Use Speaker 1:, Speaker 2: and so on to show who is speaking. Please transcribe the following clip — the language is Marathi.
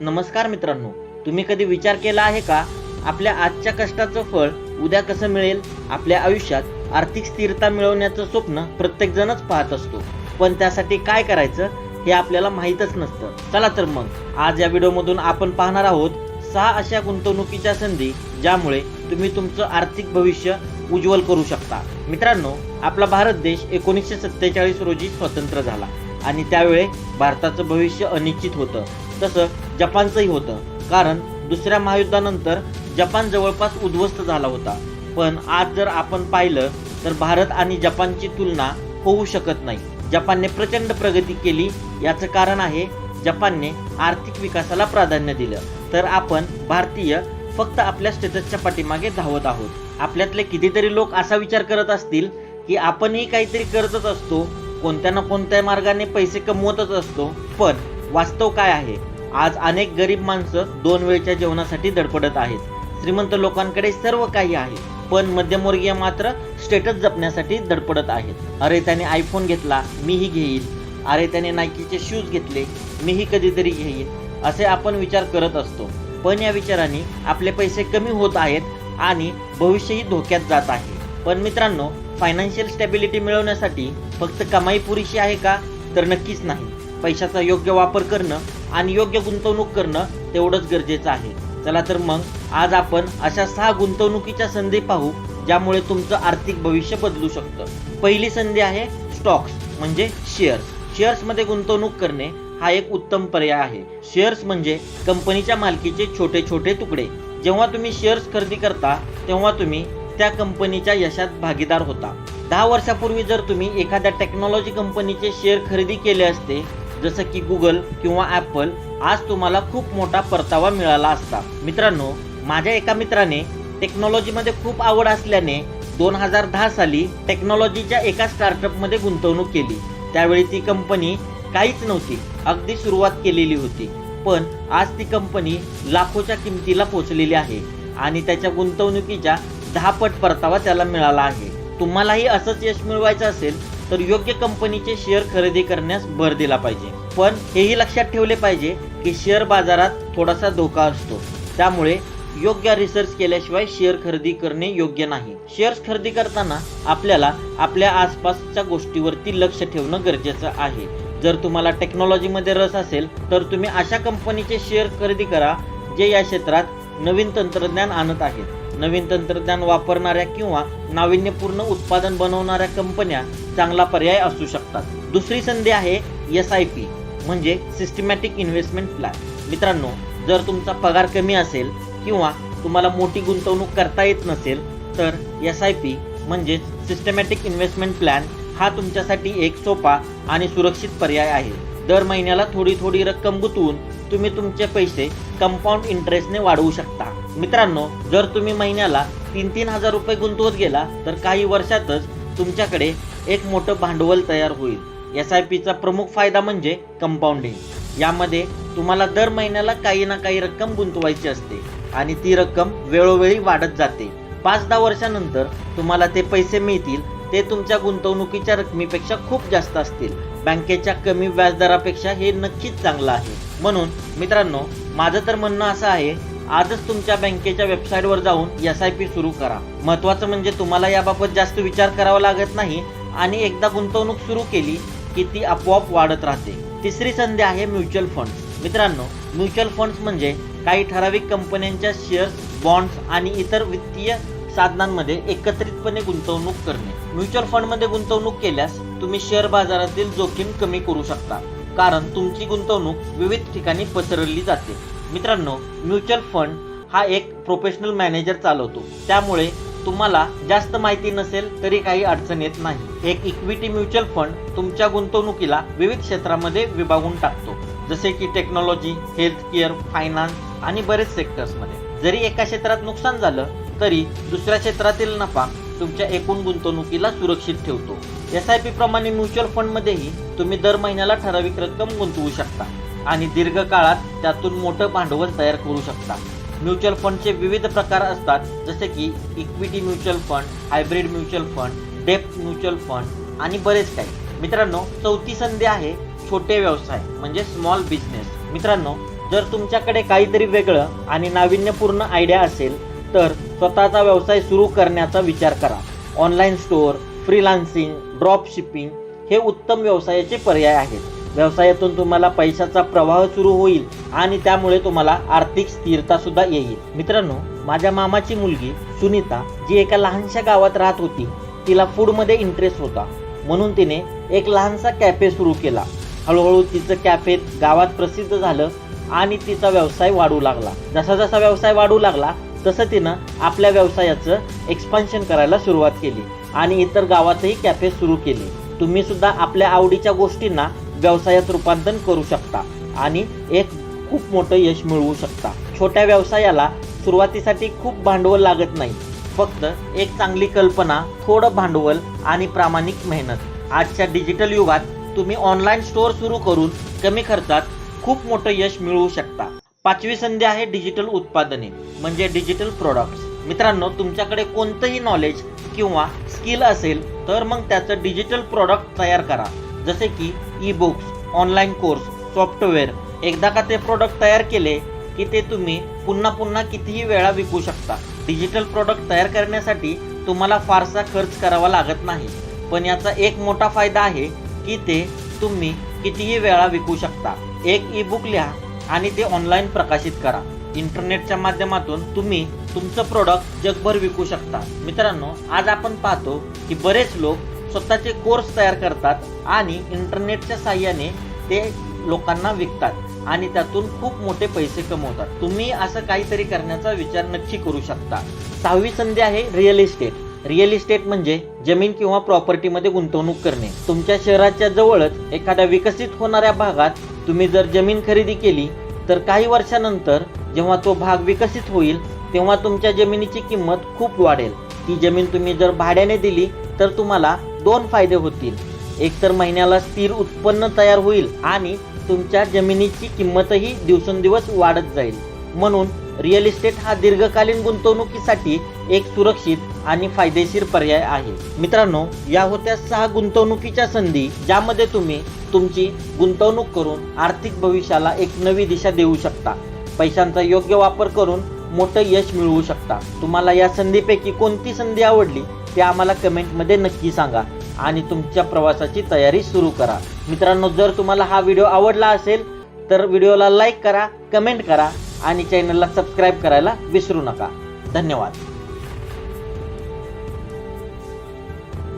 Speaker 1: नमस्कार मित्रांनो तुम्ही कधी विचार केला आहे का? आपल्या आजच्या कष्टाचं फळ उद्या कसं मिळेल? आपल्या आयुष्यात आर्थिक स्थिरता मिळवण्याचं स्वप्न प्रत्येकजणच पाहत असतो. पण त्यासाठी काय करायचं हे आपल्याला माहीतच नसतं. चला तर मग आज या व्हिडिओमधून आपण पाहणार आहोत सहा अशा गुंतवणुकीच्या संधी ज्यामुळे तुम्ही तुमचं आर्थिक भविष्य उज्ज्वल करू शकता. मित्रांनो आपला भारत देश एकोणीसशे सत्तेचाळीस रोजी स्वतंत्र झाला आणि त्यावेळी भारताचं भविष्य अनिश्चित होतं. तसं जपानचंही होतं. कारण दुसऱ्या महायुद्धानंतर जपान जवळपास उद्ध्वस्त झाला होता. पण आज जर आपण पाहिलं तर भारत आणि जपानची तुलना होऊ शकत नाही. जपानने प्रचंड प्रगती केली. याचं कारण आहे जपानने आर्थिक विकासाला प्राधान्य दिलं. तर आपण भारतीय फक्त आपल्या स्टेटसच्या पाठीमागे धावत आहोत. आपल्यातले कितीतरी लोक असा विचार करत असतील की आपणही काहीतरी करतच असतो. कोणत्या ना कोणत्या मार्गाने पैसे कमवतच असतो. पण वास्तव काय आहे? आज अनेक गरीब माणसं दोन वेळच्या जेवणासाठी धडपडत आहेत. श्रीमंत लोकांकडे सर्व काही आहे पण मध्यमवर्गीय मात्र स्टेटस जपण्यासाठी धडपडत आहेत. अरे त्याने आयफोन घेतला मीही घेईल अरे त्याने नायकीचे शूज घेतले मीही कधीतरी घेईन असे आपण विचार करत असतो. पण या विचाराने आपले पैसे कमी होत आहेत आणि भविष्यही धोक्यात जात आहे. पण मित्रांनो फायनान्शियल स्टॅबिलिटी मिळवण्यासाठी फक्त कमाई पुरेशी आहे का? तर नक्कीच नाही. पैशाचा योग्य वापर करणं आणि योग्य गुंतवणूक करणं तेवढंच गरजेचं आहे. चला तर मग आज आपण अशा सहा गुंतवणुकीच्या संधी पाहू ज्यामुळे तुमचं आर्थिक भविष्य बदलू शकतं. पहिली संधी आहे स्टॉक्स म्हणजे शेअर्स. शेअर्समध्ये गुंतवणूक करणे हा एक उत्तम पर्याय आहे. शेअर्स म्हणजे कंपनीच्या मालकीचे छोटे छोटे तुकडे. जेव्हा तुम्ही शेअर्स खरेदी करता तेव्हा तुम्ही त्या कंपनीच्या यशात भागीदार होता. दहा वर्षापूर्वी जर तुम्ही एखाद्या टेक्नॉलॉजी कंपनीचे शेअर खरेदी केले असते जसं की गुगल किंवा ॲपल आज तुम्हाला खूप मोठा परतावा मिळाला असता. मित्रांनो माझ्या एका मित्राने टेक्नॉलॉजीमध्ये खूप आवड असल्याने दोन हजार दहा साली टेक्नॉलॉजीच्या एका स्टार्टअपमध्ये गुंतवणूक केली. त्यावेळी ती कंपनी काहीच नव्हती अगदी सुरुवात केलेली होती. पण आज ती कंपनी लाखोच्या किमतीला पोहोचलेली आहे आणि त्याच्या गुंतवणुकीच्या दहा पट परतावा त्याला मिळाला आहे. तुम्हालाही असंच यश मिळवायचं असेल तर योग्य कंपनीचे शेअर खरेदी करण्यास भर दिला पाहिजे. पण हेही लक्षात ठेवले पाहिजे की शेअर बाजारात थोडासा धोका असतो. त्यामुळे योग्य रिसर्च केल्याशिवाय शेअर खरेदी करणे योग्य नाही. शेअर्स खरेदी करताना आपल्याला आपल्या आसपासच्या गोष्टीवरती लक्ष ठेवणं गरजेचं आहे. जर तुम्हाला टेक्नॉलॉजीमध्ये रस असेल तर तुम्ही अशा कंपनीचे शेअर खरेदी करा जे या क्षेत्रात नवीन तंत्रज्ञान आणत आहेत. नवीन तंत्रज्ञान वापरणाऱ्या किंवा नाविन्यपूर्ण उत्पादन बनवणाऱ्या कंपन्या चांगला पर्याय असू शकतात. दुसरी संधी आहे एस आय पी म्हणजे सिस्टमॅटिक इन्व्हेस्टमेंट प्लॅन मित्रांनो जर तुमचा पगार कमी असेल किंवा तुम्हाला मोठी गुंतवणूक करता येत नसेल तर एस आय पी म्हणजेच सिस्टमॅटिक इन्व्हेस्टमेंट प्लॅन हा तुमच्यासाठी एक सोपा आणि सुरक्षित पर्याय आहे. दर महिन्याला थोडी थोडी रक्कम गुंतवून तुम्ही तुमचे पैसे कंपाऊंड इंटरेस्टने वाढवू शकता. मित्रांनो जर तुम्ही महिन्याला तीन तीन हजार रुपये गुंतवत गेला तर काही वर्षातच तुमच्याकडे एक मोठं भांडवल तयार होईल. एस आय पीचा प्रमुख फायदा म्हणजे कंपाऊंडिंग यामध्ये तुम्हाला दर महिन्याला काही ना काही रक्कम गुंतवायची असते आणि ती रक्कम वेळोवेळी वाढत जाते. पाच दहा वर्षानंतर तुम्हाला ते पैसे मिळतील ते तुमच्या गुंतवणुकीच्या रकमेपेक्षा खूप जास्त असतील. बँकेच्या कमी व्याजदरापेक्षा हे नक्कीच चांगलं आहे. म्हणून मित्रांनो माझं तर म्हणणं असं आहे आजच तुमच्या बँकेच्या वेबसाईटवर जाऊन एस आय पी सुरू करा. महत्वाचं म्हणजे तुम्हाला याबाबत जास्त विचार करावा लागत नाही आणि एकदा गुंतवणूक सुरू केली की ती आपोआप वाढत राहते. तिसरी संधी आहे म्युच्युअल फंड्स. मित्रांनो म्युच्युअल फंड्स म्हणजे काही ठराविक कंपन्यांच्या शेअर्स बॉन्ड्स आणि इतर वित्तीय साधनांमध्ये एकत्रितपणे गुंतवणूक करणे. म्युच्युअल फंडमध्ये गुंतवणूक केल्यास तुम्ही शेअर बाजारातील जोखीम कमी करू शकता. कारण तुमची गुंतवणूक विविध ठिकाणी पसरली जाते. मित्रांनो म्युच्युअल फंड हा एक प्रोफेशनल मॅनेजर चालवतो. त्यामुळे तुम्हाला जास्त माहिती नसेल तरी काही अडचण येत नाही. एक इक्विटी म्युच्युअल फंड तुमच्या गुंतवणुकीला विविध क्षेत्रामध्ये विभागून टाकतो. जसे की टेक्नॉलॉजी हेल्थ केअर फायनान्स आणि बरेच सेक्टर्समध्ये जरी एका क्षेत्रात नुकसान झालं तरी दुसऱ्या क्षेत्रातील नफा तुमच्या एकूण गुंतवणुकीला सुरक्षित ठेवतो. एस आय पी प्रमाणे म्युच्युअल फंडमध्येही तुम्ही दर महिन्याला ठराविक रक्कम गुंतवू शकता. आणि दीर्घकाळात त्यातून मोठं भांडवल तयार करू शकता. म्युच्युअल फंडचे विविध प्रकार असतात जसे की equity mutual fund hybrid mutual fund depth mutual fund आणि बरेच काही. मित्रांनो चौथी संधी आहे छोटे व्यवसाय म्हणजे स्मॉल बिझनेस मित्रांनो जर तुमच्याकडे काहीतरी वेगळं आणि नाविन्यपूर्ण आयडिया असेल तर स्वतःचा व्यवसाय सुरू करण्याचा विचार करा. Online store freelancing drop shipping हे उत्तम व्यवसायाचे पर्याय आहेत. व्यवसायातून तुम्हाला पैशाचा प्रवाह सुरू होईल आणि त्यामुळे तुम्हाला आर्थिक स्थिरता सुद्धा येईल. मित्रांनो माझ्या मामाची मुलगी सुनीता जी एका लहानशा गावात राहत होती तिला फूडमध्ये इंटरेस्ट होता. म्हणून तिने एक लहानसा कॅफे सुरू केला. हळूहळू तिचं कॅफे गावात प्रसिद्ध झालं आणि तिचा व्यवसाय वाढू लागला. जसा जसा व्यवसाय वाढू लागला तसं तिनं आपल्या व्यवसायाचं एक्सपान्शन करायला सुरुवात केली आणि इतर गावातही कॅफे सुरू केले. तुम्ही सुद्धा आपल्या आवडीच्या गोष्टींना व्यवसायात रूपांतर करू शकता आणि एक खूप मोठं यश मिळवू शकता. छोट्या व्यवसायाला सुरुवातीसाठी खूप भांडवल लागत नाही. फक्त एक चांगली कल्पना थोडं भांडवल आणि प्रामाणिक मेहनत. आजच्या डिजिटल युगात तुम्ही ऑनलाईन स्टोअर सुरू करून कमी खर्चात खूप मोठं यश मिळवू शकता. पाचवी संधी आहे डिजिटल उत्पादने म्हणजे डिजिटल प्रोडक्ट्स मित्रांनो तुमच्याकडे कोणतंही नॉलेज किंवा स्किल असेल तर मग त्याचं डिजिटल प्रोडक्ट तयार करा. जसे की e books online course software एकदा का ते प्रोडक्ट तयार केले की ते तुम्ही पुन्हा पुन्हा कितीही वेळा विकू शकता. डिजिटल प्रोडक्ट तयार करण्यासाठी तुम्हाला फारसा खर्च करावा लागत नाही. पण याचा एक मोठा फायदा आहे की ते तुम्ही कितीही वेळा विकू शकता. एक ई बुक लिहा आणि ते ऑनलाईन प्रकाशित करा. इंटरनेटच्या माध्यमातून तुम्ही तुमचं प्रोडक्ट जगभर विकू शकता. मित्रांनो आज आपण पाहतो की बरेच लोक स्वतःचे कोर्स तयार करतात आणि इंटरनेटच्या साह्याने ते लोकांना विकतात आणि त्यातून खूप मोठे पैसे कमवतात. तुम्ही असं काहीतरी करण्याचा विचार नक्की करू शकता. सहावी संधी आहे रिअल इस्टेट रिअल इस्टेट म्हणजे जमीन किंवा प्रॉपर्टीमध्ये गुंतवणूक करणे. तुमच्या शहराच्या जवळच एखाद्या विकसित होणाऱ्या भागात तुम्ही जर जमीन खरेदी केली तर काही वर्षानंतर जेव्हा तो भाग विकसित होईल तेव्हा तुमच्या जमिनीची किंमत खूप वाढेल. ती जमीन तुम्ही जर भाड्याने दिली तर तुम्हाला दोन फायदे होतील. एकतर महिन्याला स्थिर उत्पन्न तयार होईल आणि तुमच्या जमिनीची किंमतही दिवसेंदिवस वाढत जाईल. म्हणून रिअल इस्टेट हा दीर्घकालीन गुंतवणुकीसाठी एक सुरक्षित आणि फायदेशीर पर्याय आहे. मित्रांनो या होत्या सहा गुंतवणुकीच्या संधी ज्यामध्ये तुम्ही तुमची गुंतवणूक करून आर्थिक भविष्याला एक नवी दिशा देऊ शकता. पैशांचा योग्य वापर करून मोठं यश मिळवू शकता. तुम्हाला या संधीपैकी कोणती संधी आवडली? ते आम्हाला कमेंटमध्ये नक्की सांगा. आणि तुमच्या प्रवासाची तयारी सुरू करा. मित्रांनो जर तुम्हाला हा व्हिडिओ आवडला असेल तर व्हिडिओला लाईक करा कमेंट करा आणि चॅनलला सबस्क्राईब करायला विसरू नका. धन्यवाद.